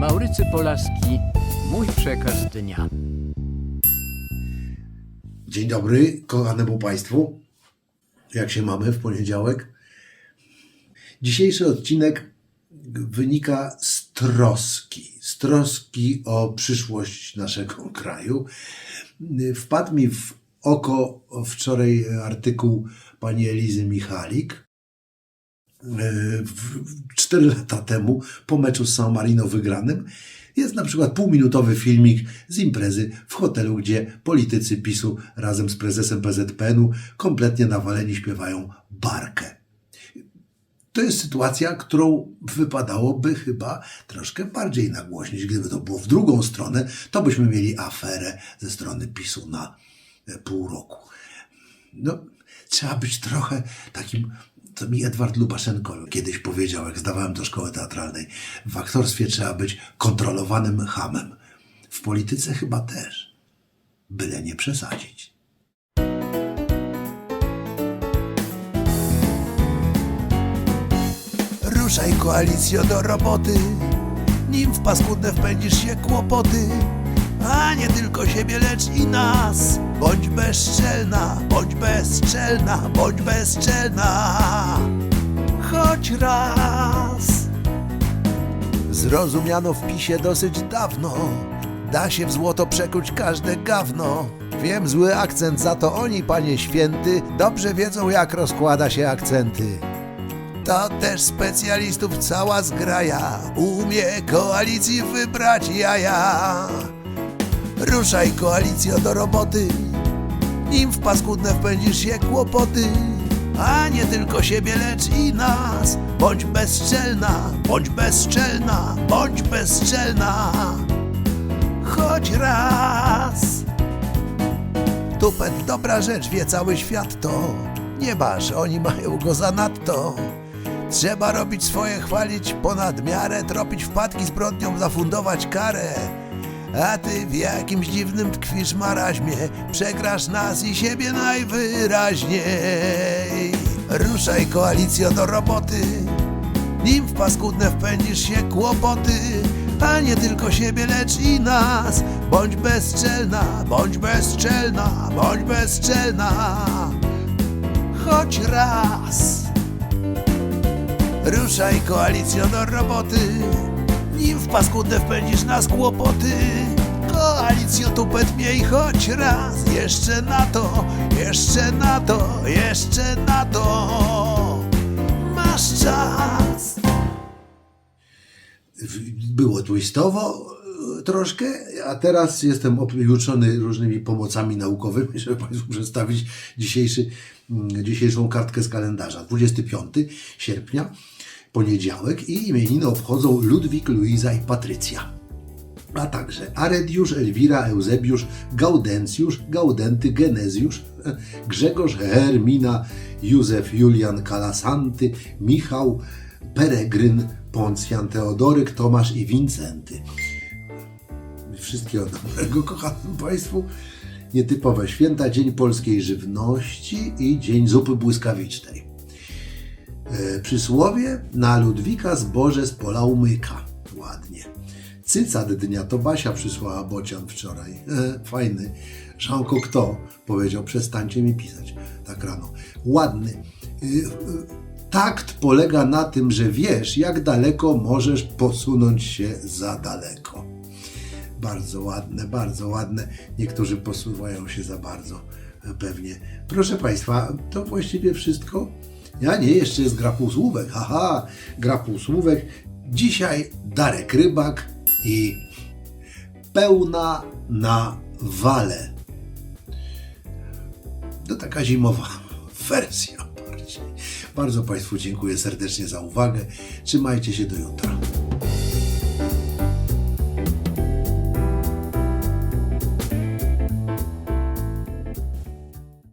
Maurycy Polaski, mój przekaz dnia. Dzień dobry, kochanemu Państwu. Jak się mamy w poniedziałek? Dzisiejszy odcinek wynika z troski, z troski o przyszłość naszego kraju. Wpadł mi w oko wczoraj artykuł pani Elizy Michalik. W- w- Cztery lata temu, po meczu z San Marino wygranym, jest na przykład półminutowy filmik z imprezy w hotelu, gdzie politycy PiSu razem z prezesem PZPN-u kompletnie nawaleni śpiewają barkę. To jest sytuacja, którą wypadałoby chyba troszkę bardziej nagłośnić. Gdyby to było w drugą stronę, to byśmy mieli aferę ze strony PiSu na e, pół roku. No, trzeba być trochę takim, co mi Edward Lubaszenko kiedyś powiedział, jak zdawałem do szkoły teatralnej. W aktorstwie trzeba być kontrolowanym hamem. W polityce chyba też. Byle nie przesadzić. Ruszaj koalicjo do roboty, nim w paskudne wpędzisz się kłopoty. A nie tylko siebie, lecz i nas. Bądź bezczelna, bądź bezczelna, bądź bezczelna. Choć raz. Zrozumiano w pisie dosyć dawno. Da się w złoto przekuć każde gawno. Wiem, zły akcent, za to oni, panie święty, dobrze wiedzą, jak rozkłada się akcenty. To też specjalistów cała zgraja Umie koalicji wybrać jaja Ruszaj koalicjo do roboty Nim w paskudne wpędzisz się kłopoty A nie tylko siebie, lecz i nas Bądź bezczelna, bądź bezczelna, bądź bezczelna Choć raz Tupet dobra rzecz, wie cały świat to. Nie masz, oni mają go zanadto. Trzeba robić swoje, chwalić ponad miarę, tropić wpadki zbrodnią, zafundować karę. A ty w jakimś dziwnym tkwisz maraźmie, przegrasz nas i siebie najwyraźniej. Ruszaj koalicjo do roboty, nim w paskudne wpędzisz się kłopoty, a nie tylko siebie, lecz i nas. Bądź bezczelna, bądź bezczelna, bądź bezczelna. Choć raz. Ruszaj koalicjo do roboty, nim w paskudne wpędzisz nas kłopoty. Koalicjo tupet miej choć raz, jeszcze na to, jeszcze na to, jeszcze na to. Masz czas. Było twistowo e, troszkę, a teraz jestem objuczony różnymi pomocami naukowymi, żeby Państwu przedstawić dzisiejszy, dzisiejszą kartkę z kalendarza. 25 sierpnia, poniedziałek i imieniny obchodzą Ludwik, Luiza i Patrycja. A także Arediusz, Elwira, Eusebiusz, Gaudencjusz, Gaudenty, Genezjusz, Grzegorz, Hermina, Józef, Julian, Kalasanty, Michał, Peregryn, Poncjan, Teodoryk, Tomasz i Wincenty. Wszystkiego dobrego, kochanym Państwu. Nietypowe święta, Dzień Polskiej Żywności i Dzień Zupy Błyskawicznej. E, Przysłowie na Ludwika zboże z pola umyka. Ładnie. Cycat dnia to Basia przysłała bocian wczoraj. E, fajny. Żanko kto? Powiedział, przestańcie mi pisać tak rano. Ładny. Y, y, Takt polega na tym, że wiesz, jak daleko możesz posunąć się za daleko. Bardzo ładne, bardzo ładne. Niektórzy posuwają się za bardzo, e, pewnie. Proszę Państwa, to właściwie wszystko. Ja nie, jeszcze jest gra półsłówek. Haha, gra półsłówek. Dzisiaj Darek Rybak i pełna na wale. To taka zimowa wersja bardziej. Bardzo Państwu dziękuję serdecznie za uwagę. Trzymajcie się do jutra.